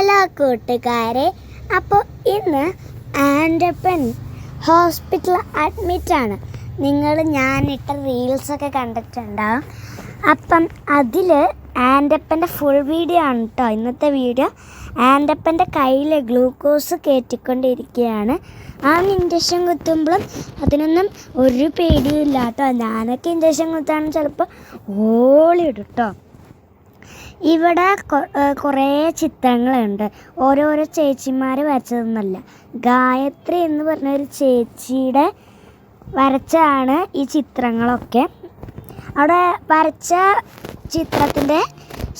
Hello കൂട്ടുകാരെ അപ്പോൾ ഇന്ന് ആൻഡപ്പൻ ഹോസ്പിറ്റൽ അഡ്മിറ്റാണ്. നിങ്ങൾ ഞാനിട്ട റീൽസൊക്കെ കണ്ടിട്ടുണ്ടാവും അപ്പം അതിൽ ആൻഡപ്പന്റെ ഫുൾ വീഡിയോ ആണ് കേട്ടോ ഇന്നത്തെ വീഡിയോ ആൻഡപ്പന്റെ കയ്യിൽ ഗ്ലൂക്കോസ് കയറ്റിക്കൊണ്ടിരിക്കുകയാണ് ആ ഇഞ്ചക്ഷൻ കുത്തുമ്പോഴും അതിനൊന്നും ഒരു പേടിയില്ല കേട്ടോ ഞാനൊക്കെ ഇഞ്ചക്ഷൻ കുത്താണ് ചിലപ്പോൾ ഓളിയിടും കേട്ടോ ഇവിടെ കുറേ ചിത്രങ്ങളുണ്ട്. ഓരോരോ ചേച്ചിമാർ വരച്ചതെന്നല്ല. ഗായത്രി എന്ന് പറഞ്ഞ ഒരു ചേച്ചിയുടെ വരച്ചാണ് ഈ ചിത്രങ്ങളൊക്കെ. അവിടെ വരച്ച ചിത്രത്തിന്റെ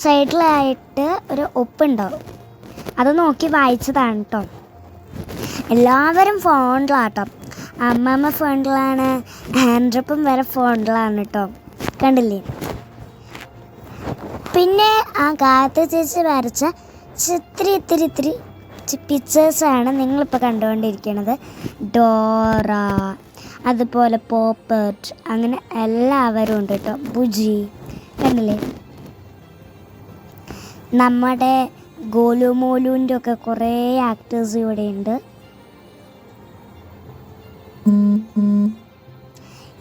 സൈഡിലായിട്ട് ഒരു ഒപ്പുണ്ടാവും. അത് നോക്കി വായിച്ചതാണ് കേട്ടോ എല്ലാവരും ഫോണിലാട്ടോ. അമ്മമ്മ ഫോണിലാണ് ആൻഡ്രപ്പും വരെ ഫോണിലാണ് കേട്ടോ കണ്ടില്ലേ? പിന്നെ ആ ഗായത്രി ചേച്ചി വരച്ച ഇത്തിരി ഇത്തിരി ഇത്തിരി പിക്ചേഴ്സാണ് നിങ്ങളിപ്പോൾ കണ്ടുകൊണ്ടിരിക്കുന്നത് ഡോറ അതുപോലെ പോപ്പേർട്ട് അങ്ങനെ എല്ലാവരും ഉണ്ട് കേട്ടോ. ബുജി കണ്ടില്ലേ? നമ്മുടെ ഗോലുമോലുവിന്റെ ഒക്കെ കുറേ ആക്ടേഴ്സ് ഇവിടെ ഉണ്ട്.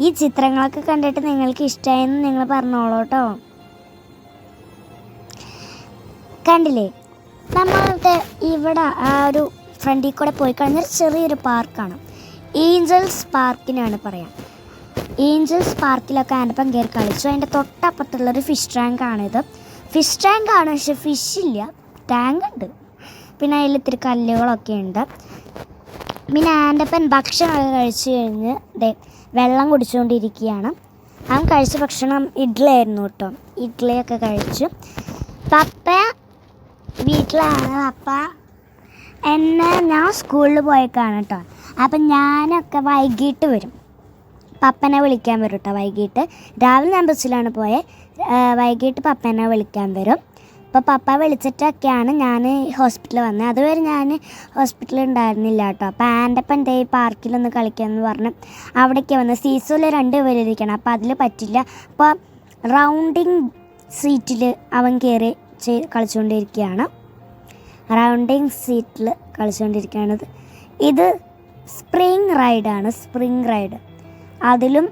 ഈ ചിത്രങ്ങളൊക്കെ കണ്ടിട്ട് നിങ്ങൾക്ക് ഇഷ്ടമായെന്ന് നിങ്ങൾ പറഞ്ഞോളൂ കേട്ടോ. കണ്ടില്ലേ? നമ്മളുടെ ഇവിടെ ആ ഒരു ഫ്രണ്ടിൽ കൂടെ പോയി കഴിഞ്ഞാൽ ചെറിയൊരു പാർക്കാണ് ഏഞ്ചൽസ് പാർക്കിനാണ് പറയാം. ഏഞ്ചൽസ് പാർക്കിലൊക്കെ അനുപം കയറി കളിച്ചു. അതിന്റെ തൊട്ടപ്പുറത്തുള്ളൊരു ഫിഷ് ടാങ്ക് ആണിത് ഫിഷ് ടാങ്ക് ആണ് പക്ഷെ ഫിഷ് ഇല്ല. ടാങ്ക് ഉണ്ട്. പിന്നെ അതിൽ ഇത്തിരി കല്ലുകളൊക്കെ ഉണ്ട്. പിന്നെ ആന്റപ്പൻ ഭക്ഷണമൊക്കെ കഴിച്ചു കഴിഞ്ഞ് ദേ വെള്ളം കുടിച്ചുകൊണ്ടിരിക്കുകയാണ്. അവൻ കഴിച്ച ഭക്ഷണം ഇഡ്ലി ആയിരുന്നു കേട്ടോ. ഇഡ്ഡലിയൊക്കെ കഴിച്ചു. പപ്പ വീട്ടിലാണ് അപ്പ. എന്നെ ഞാൻ സ്കൂളിൽ പോയേക്കാണ് കേട്ടോ അപ്പം ഞാനൊക്കെ വൈകിട്ട് വരും. പപ്പനെ വിളിക്കാൻ വരും കേട്ടോ വൈകിട്ട്. രാവിലെ ഞാൻ ബസ്സിലാണ് പോയത് വൈകിട്ട് പപ്പനെ വിളിക്കാൻ വരും. അപ്പോൾ പപ്പ വിളിച്ചിട്ടൊക്കെയാണ് ഞാൻ ഹോസ്പിറ്റലിൽ വന്നത് അതുവരെ ഞാൻ ഹോസ്പിറ്റലിൽ ഉണ്ടായിരുന്നില്ല കേട്ടോ അപ്പോൾ ആന്റപ്പൻ ദേ പാർക്കിലൊന്ന് കളിക്കാമെന്ന് പറഞ്ഞ്. അവിടേക്ക് വന്ന് സീസോയിൽ രണ്ട് പേരിരിക്കണം അപ്പോൾ അതിൽ പറ്റില്ല. അപ്പോൾ റൗണ്ടിങ് സീറ്റിൽ അവൻ കയറി കളിച്ചുകൊണ്ടിരിക്കുകയാണ് റൗണ്ടിങ് സീറ്റിൽ കളിച്ചുകൊണ്ടിരിക്കുകയാണത് ഇത് സ്പ്രിങ് റൈഡാണ് സ്പ്രിങ് റൈഡ് അതിലും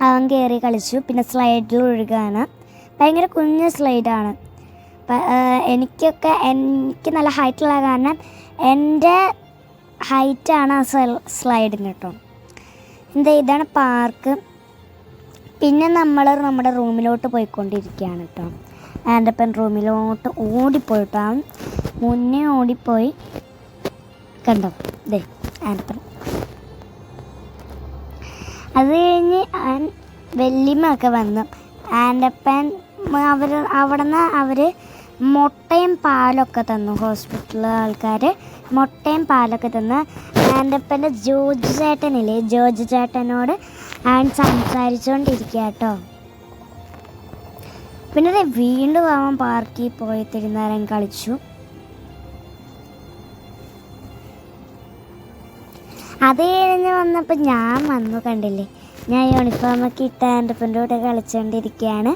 അവൻ കയറി കളിച്ചു പിന്നെ സ്ലൈഡിൽ ഒഴുകാണ്. ഭയങ്കര കുഞ്ഞ് സ്ലൈഡാണ് എനിക്കൊക്കെ എനിക്ക് നല്ല ഹൈറ്റുള്ള കാരണം എന്റെ ഹൈറ്റാണ് ആ സ്ലൈഡിന് കേട്ടോ എന്താ ഇതാണ് പാർക്ക് പിന്നെ നമ്മൾ നമ്മുടെ റൂമിലോട്ട് പോയിക്കൊണ്ടിരിക്കുകയാണ് കേട്ടോ ആന്റപ്പൻ റൂമിലോട്ട് ഓടിപ്പോയിട്ടാണ് മുന്നേ ഓടിപ്പോയി. കണ്ടോ? ദേ ആന്റപ്പൻ അത് കഴിഞ്ഞ് വല്യമ്മ വന്നു. ആന്റപ്പൻ അവർ അവിടെ നിന്ന് അവർ മുട്ടയും പാലൊക്കെ തന്നു. ഹോസ്പിറ്റലിലെ ആൾക്കാർ മുട്ടയും പാലൊക്കെ തന്ന്. ആന്റപ്പന്റെ ജോർജ് ചേട്ടനില്ലേ? ജോർജ് ചേട്ടനോട് ആൻ സംസാരിച്ചുകൊണ്ടിരിക്കുക കേട്ടോ പിന്നെ വീണ്ടും അവൻ പാർക്കിൽ പോയി തിരുന്നേരം കളിച്ചു. അത് കഴിഞ്ഞ് വന്നപ്പോൾ ഞാൻ വന്നു കണ്ടില്ലേ? ഞാൻ യൂണിഫോമൊക്കെ ഇട്ട ആന്റപ്പന്റെ കൂടെ കളിച്ചുകൊണ്ടിരിക്കുകയാണ്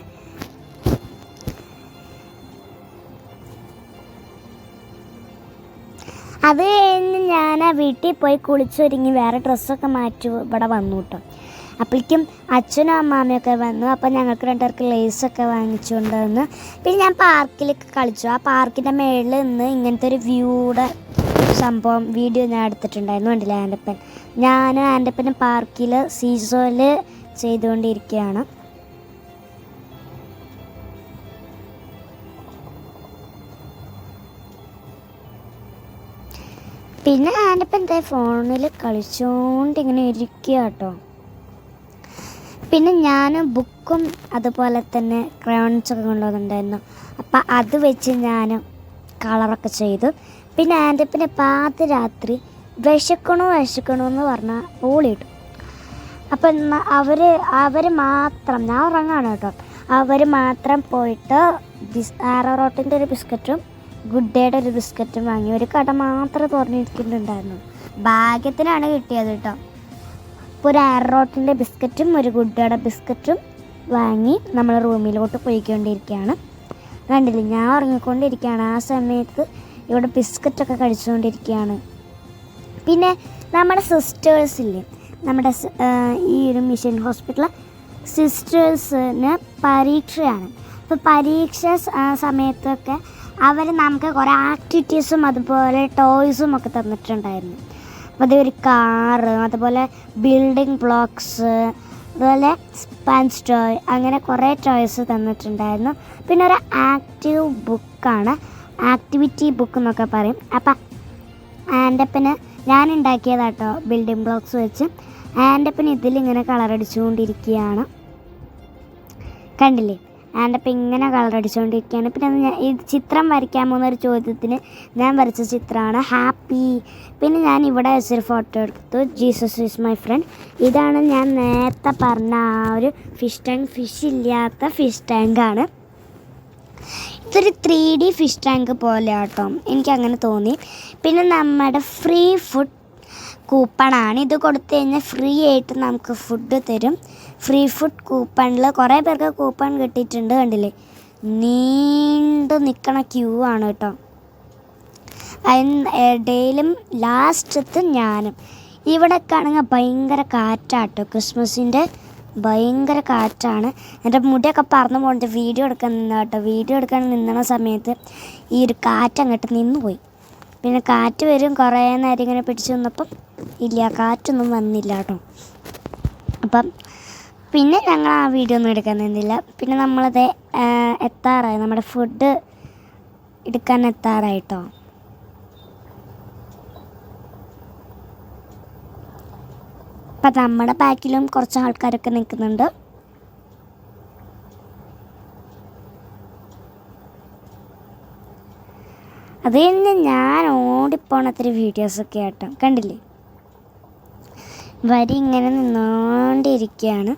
അത് കഴിഞ്ഞ് ഞാൻ ആ വീട്ടിൽ പോയി കുളിച്ചൊരുങ്ങി വേറെ ഡ്രസ്സൊക്കെ മാറ്റി ഇവിടെ വന്നു കേട്ടോ അപ്പോഴേക്കും അച്ഛനും അമ്മാമ്മയൊക്കെ വന്നു. അപ്പോൾ ഞങ്ങൾക്ക് രണ്ടുപേർക്ക് ലേസൊക്കെ വാങ്ങിച്ചുകൊണ്ട് വന്ന് പിന്നെ ഞാൻ പാർക്കിലൊക്കെ കളിച്ചു. ആ പാർക്കിന്റെ മേളിൽ നിന്ന് ഇങ്ങനത്തെ ഒരു വ്യൂയുടെ സംഭവം വീഡിയോ ഞാൻ എടുത്തിട്ടുണ്ടായിരുന്നു കണ്ടില്ല ആന്റപ്പൻ ഞാൻ ആന്റപ്പനും പാർക്കിൽ സീസോയിൽ ചെയ്തുകൊണ്ടിരിക്കുകയാണ്. പിന്നെ ആന്റപ്പൻ എന്താ ഫോണിൽ കളിച്ചുകൊണ്ട് ഇങ്ങനെ ഇരിക്കുക കേട്ടോ. പിന്നെ ഞാൻ ബുക്കും അതുപോലെ തന്നെ ക്രയോൺസൊക്കെ കൊണ്ടുവന്നിട്ടുണ്ടായിരുന്നു. അപ്പം അത് വെച്ച് ഞാൻ കളറൊക്കെ ചെയ്തു. പിന്നെ ആന്റപ്പനെ പാതിരാത്രി വിശക്കണോ വിശക്കണോ എന്ന് പറഞ്ഞാൽ ഓളിയിട്ടു അപ്പം അവർ അവർ മാത്രം ഞാൻ ഉറങ്ങാണ് കേട്ടോ. അവർ മാത്രം പോയിട്ട് ബിസ് ആറോട്ടിന്റെ ഒരു ബിസ്ക്കറ്റും ഗുഡ് ഡേയുടെ ഒരു ബിസ്ക്കറ്റും വാങ്ങി. ഒരു കട മാത്രം തുറന്നിരിക്കുന്നുണ്ടായിരുന്നു. ഭാഗ്യത്തിനാണ് കിട്ടിയത് കേട്ടോ. അപ്പോൾ ഒരു ആറോട്ടിന്റെ ബിസ്ക്കറ്റും ഒരു ഗുഡ് ഡേയുടെ ബിസ്ക്കറ്റും വാങ്ങി നമ്മൾ റൂമിലോട്ട് പോയിക്കൊണ്ടിരിക്കുകയാണ്. കണ്ടില്ല ഞാൻ ഉറങ്ങിക്കൊണ്ടിരിക്കുകയാണ്. ആ സമയത്ത് ഇവിടെ ബിസ്ക്കറ്റൊക്കെ കഴിച്ചുകൊണ്ടിരിക്കുകയാണ്. പിന്നെ നമ്മുടെ സിസ്റ്റേഴ്സില്ലേ നമ്മുടെ ഈ ഒരു മിഷൻ ഹോസ്പിറ്റലിലെ സിസ്റ്റേഴ്സിന് പരീക്ഷയാണ്. അപ്പോൾ പരീക്ഷ സമയത്തൊക്കെ അവർ നമുക്ക് കുറേ ആക്ടിവിറ്റീസും അതുപോലെ ടോയ്സും ഒക്കെ തന്നിട്ടുണ്ടായിരുന്നു. അപ്പോൾ അതേ ഒരു കാറ് അതുപോലെ ബിൽഡിംഗ് ബ്ലോക്സ് അതുപോലെ സ്പഞ്ച് ടോയ് അങ്ങനെ കുറേ ടോയ്സ് തന്നിട്ടുണ്ടായിരുന്നു. പിന്നെ ഒരു ആക്റ്റീവ് ബുക്കാണ് ആക്ടിവിറ്റി ബുക്ക് എന്നൊക്കെ പറയും. അപ്പം ആൻഡപ്പിന് ഞാൻ ഉണ്ടാക്കിയതാട്ടോ ബിൽഡിംഗ് ബ്ലോക്സ് വെച്ച്. ആൻഡപ്പിന് ഇതിലിങ്ങനെ കളർ അടിച്ചുകൊണ്ടിരിക്കുകയാണ്. കണ്ടില്ലേ? ആൻഡപ്പ് ഇങ്ങനെ കളർ അടിച്ചുകൊണ്ടിരിക്കുകയാണ്. പിന്നെ ഞാൻ ഈ ചിത്രം വരയ്ക്കാമോ എന്നൊരു ചോദ്യത്തിന് ഞാൻ വരച്ച ചിത്രമാണ് ഹാപ്പി. പിന്നെ ഞാൻ ഇവിടെ വെച്ചൊരു ഫോട്ടോ എടുത്തു. ജീസസ് ഈസ് മൈ ഫ്രണ്ട് ഇതാണ് ഞാൻ നേരത്തെ പറഞ്ഞ ആ ഒരു ഫിഷ് ടാങ്ക് ഫിഷ് ഇല്ലാത്ത ഫിഷ് ടാങ്കാണ് ഇതൊരു ത്രീ ഡി ഫിഷ് ടാങ്ക് പോലെ ആട്ടോ എനിക്ക് അങ്ങനെ തോന്നി. പിന്നെ നമ്മുടെ ഫ്രീ ഫുഡ് കൂപ്പണാണ്. ഇത് കൊടുത്തു കഴിഞ്ഞാൽ ഫ്രീ ആയിട്ട് നമുക്ക് ഫുഡ് തരും. ഫ്രീ ഫുഡ് കൂപ്പണിൽ കുറേ പേർക്ക് കൂപ്പൺ കിട്ടിയിട്ടുണ്ട് കണ്ടില്ലേ? നീണ്ട് നിൽക്കണ ക്യൂ ആണ് കേട്ടോ. ഇടയിലും ലാസ്റ്റത്ത് ഞാനും. ഇവിടെ ആണെങ്കിൽ ഭയങ്കര കാറ്റാട്ടോ ക്രിസ്മസിന്റെ. ഭയങ്കര കാറ്റാണ്. എന്റെ മുടിയൊക്കെ പറന്ന് പോകുന്നുണ്ട് വീഡിയോ എടുക്കാൻ നിന്ന കേട്ടോ. വീഡിയോ എടുക്കാൻ നിന്ന സമയത്ത് ഈ ഒരു കാറ്റ് അങ്ങോട്ട് നിന്ന് പോയി പിന്നെ കാറ്റ് വരും കുറേ നേരം ഇങ്ങനെ പിടിച്ചു നിന്നപ്പം ഇല്ല കാറ്റൊന്നും വന്നില്ല കേട്ടോ. അപ്പം പിന്നെ ഞങ്ങൾ ആ വീഡിയോ ഒന്നും എടുക്കാൻ നിന്നില്ല. പിന്നെ നമ്മളത് എത്താറായി. നമ്മുടെ ഫുഡ് എടുക്കാൻ എത്താറായിട്ടോ അപ്പം നമ്മുടെ ബാക്കിലും കുറച്ച് ആൾക്കാരൊക്കെ നിൽക്കുന്നുണ്ട്. അത് കഴിഞ്ഞ് ഞാൻ ഓടിപ്പോണത്തിരി വീഡിയോസൊക്കെ ആട്ടോ. കണ്ടില്ലേ? വരി ഇങ്ങനെ നിന്നോണ്ടിരിക്കുകയാണ്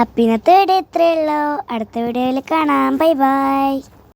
അപ്പം ഇന്നത്തെ വീഡിയോ ഇത്രയേ ഉള്ളൂ. അടുത്ത വീഡിയോയിൽ കാണാം. Bye bye